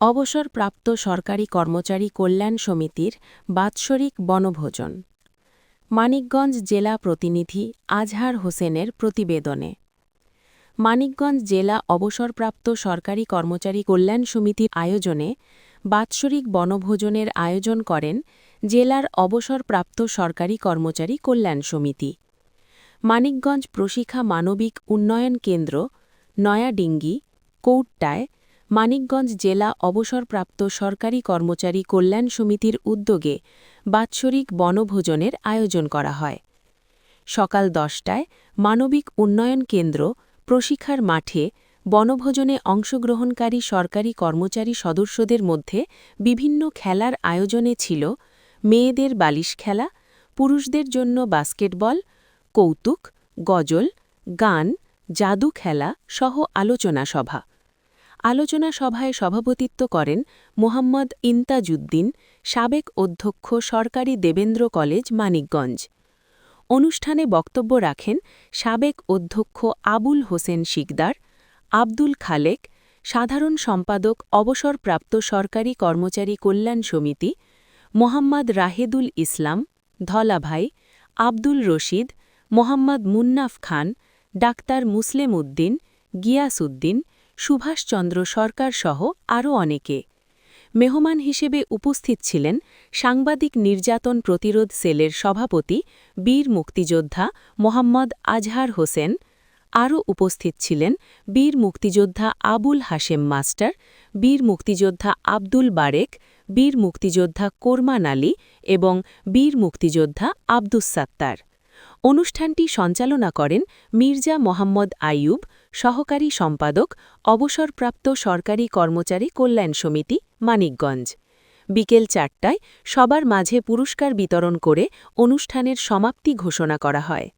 অবসরপ্রাপ্ত সরকারি কর্মচারী কল্যাণ সমিতির বাৎসরিক বনভোজন। মানিকগঞ্জ জেলা প্রতিনিধি আজহার হোসেনের প্রতিবেদনে। মানিকগঞ্জ জেলা অবসরপ্রাপ্ত সরকারি কর্মচারী কল্যাণ সমিতির আয়োজনে বাৎসরিক বনভোজনের আয়োজন করেন জেলার অবসরপ্রাপ্ত সরকারি কর্মচারী কল্যাণ সমিতি। মানিকগঞ্জ প্রশিক্ষা মানবিক উন্নয়ন কেন্দ্র, নয়াডিঙ্গি, কৌট্টায় মানিকগঞ্জ জেলা অবসরপ্রাপ্ত সরকারি কর্মচারী কল্যাণ সমিতির উদ্যোগে বাৎসরিক বনভোজনের আয়োজন করা হয়। সকাল দশটায় মানবিক উন্নয়ন কেন্দ্র প্রশিক্ষার মাঠে বনভোজনে অংশগ্রহণকারী সরকারি কর্মচারী সদস্যদের মধ্যে বিভিন্ন খেলার আয়োজনে ছিল মেয়েদের বালিশ খেলা, পুরুষদের জন্য বাস্কেটবল, কৌতুক, গজল, গান, জাদু খেলা সহ আলোচনা সভা। আলোচনা সভায় সভাপতিত্ব করেন মোহাম্মদ ইন্তাজুদ্দিন, সাবেক অধ্যক্ষ সরকারি দেবেন্দ্র কলেজ, মানিকগঞ্জ। অনুষ্ঠানে বক্তব্য রাখেন সাবেক অধ্যক্ষ আবুল হোসেন শিকদার, আব্দুল খালেক, সাধারণ সম্পাদক অবসরপ্রাপ্ত সরকারি কর্মচারী কল্যাণ সমিতি, মোহাম্মদ রাহেদুল ইসলাম, ধলাভাই, আব্দুল রশিদ, মোহাম্মদ মুন্নাফ খান, ডাক্তার মুসলেম উদ্দিন, গিয়াস উদ্দিন সুভাষচন্দ্র সরকার সহ আরও অনেকে। মেহমান হিসেবে উপস্থিত ছিলেন সাংবাদিক নির্যাতন প্রতিরোধ সেলের সভাপতি, বীর মুক্তিযোদ্ধা মোহাম্মদ আজহার হোসেন, আরও উপস্থিত ছিলেন বীর মুক্তিযোদ্ধা আবুল হাশেম মাস্টার, বীর মুক্তিযোদ্ধা আব্দুল বারেক, বীর মুক্তিযোদ্ধা কোরমান আলী এবং বীর মুক্তিযোদ্ধা আব্দুস সাত্তার। অনুষ্ঠানটি সঞ্চালনা করেন মির্জা মোহাম্মদ আইয়ুব, সহকারী সম্পাদক, অবসরপ্রাপ্ত সরকারি কর্মচারী কল্যাণ সমিতি, মানিকগঞ্জ। বিকেল চারটায় সবার মাঝে পুরস্কার বিতরণ করে অনুষ্ঠানের সমাপ্তি ঘোষণা করা হয়।